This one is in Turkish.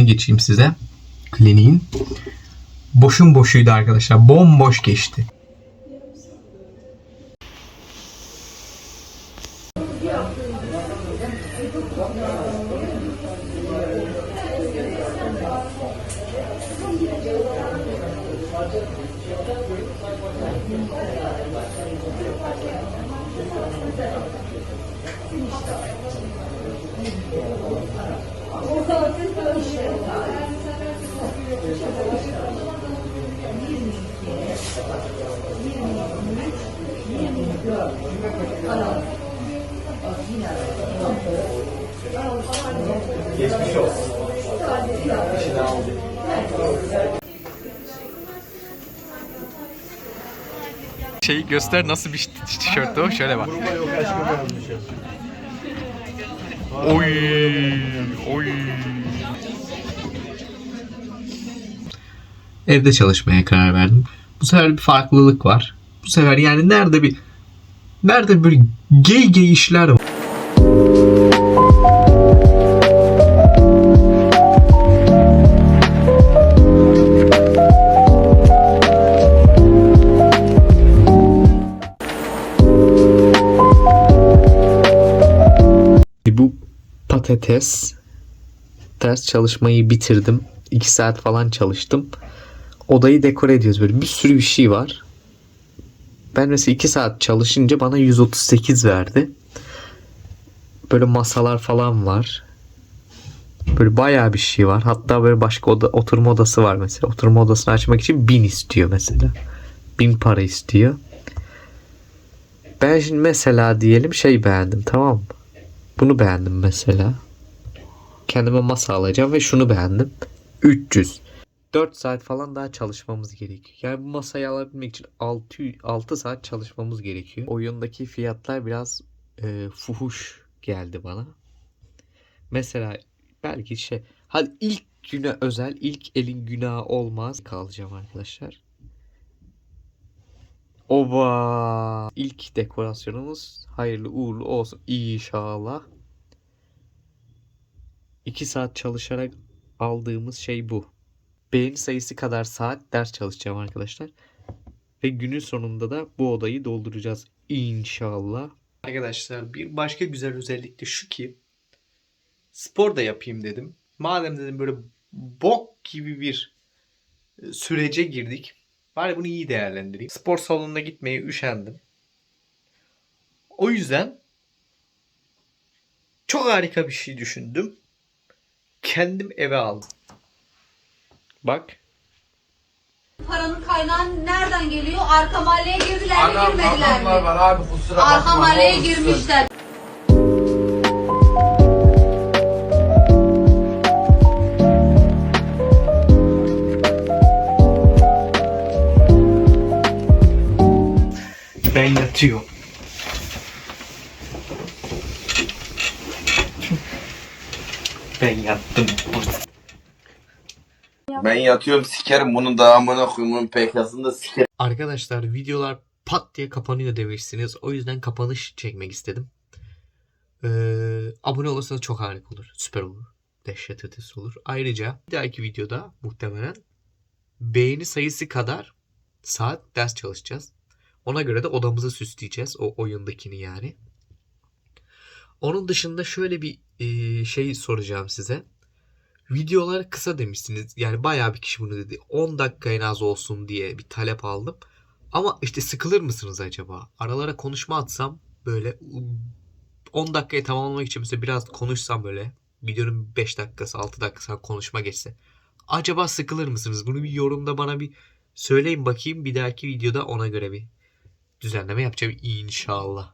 geçeyim size. Kliniğin. Boşun boşuydu arkadaşlar. Bomboş geçti. Şeyi göster nasıl bir tişört o şöyle bak. Oy oy. Evde çalışmaya karar verdim. Bu sefer bir farklılık var. Bu sefer yani nerede bir nerede böyle gay gay işler var. Patates ders çalışmayı bitirdim. 2 saat falan çalıştım. Odayı dekore ediyoruz böyle bir sürü bir şey var. Ben mesela 2 saat çalışınca bana 138 verdi. Böyle masalar falan var. Böyle bayağı bir şey var. Hatta böyle başka oda, oturma odası var mesela. Oturma odasını açmak için 1000 istiyor mesela. 1000 para istiyor. Ben şimdi mesela diyelim şey beğendim tamam mı? Bunu beğendim mesela. Kendime masa alacağım ve şunu beğendim. 300. 4 saat falan daha çalışmamız gerekiyor. Yani bu masayı alabilmek için 6, 6 saat çalışmamız gerekiyor. Oyundaki fiyatlar biraz e, fuhuş geldi bana. Mesela belki şey hadi ilk güne özel ilk elin günahı olmaz kalacağım arkadaşlar. Oba! İlk dekorasyonumuz hayırlı uğurlu olsun inşallah. 2 saat çalışarak aldığımız şey bu. Beğeni sayısı kadar saat ders çalışacağım arkadaşlar. Ve günün sonunda da bu odayı dolduracağız inşallah. Arkadaşlar bir başka güzel özellik de şu ki spor da yapayım dedim. Madem dedim böyle bok gibi bir e, sürece girdik. Bari bunu iyi değerlendireyim. Spor salonuna gitmeye üşendim. O yüzden çok harika bir şey düşündüm. Kendim eve aldım. Bak. Paranın kaynağı nereden geliyor? Arka mahalleye girdiler mi Anam girmediler adamlar mi? var abi kusura Arka bakma. mahalleye ne olursun. girmişler. Ben yatıyorum. Ben yattım. Ben yatıyorum sikerim bunun da amına koyayım bunun PK'sını da sikerim. Arkadaşlar videolar pat diye kapanıyor demişsiniz. O yüzden kapanış çekmek istedim. Ee, abone olursanız çok harika olur. Süper olur. Dehşet ötesi olur. Ayrıca bir dahaki videoda muhtemelen beğeni sayısı kadar saat ders çalışacağız. Ona göre de odamızı süsleyeceğiz. O oyundakini yani. Onun dışında şöyle bir e, şey soracağım size. Videolar kısa demişsiniz. Yani bayağı bir kişi bunu dedi. 10 dakika en az olsun diye bir talep aldım. Ama işte sıkılır mısınız acaba? Aralara konuşma atsam böyle 10 dakikayı tamamlamak için mesela biraz konuşsam böyle videonun 5 dakikası 6 dakikası konuşma geçse. Acaba sıkılır mısınız? Bunu bir yorumda bana bir söyleyin bakayım. Bir dahaki videoda ona göre bir düzenleme yapacağım inşallah.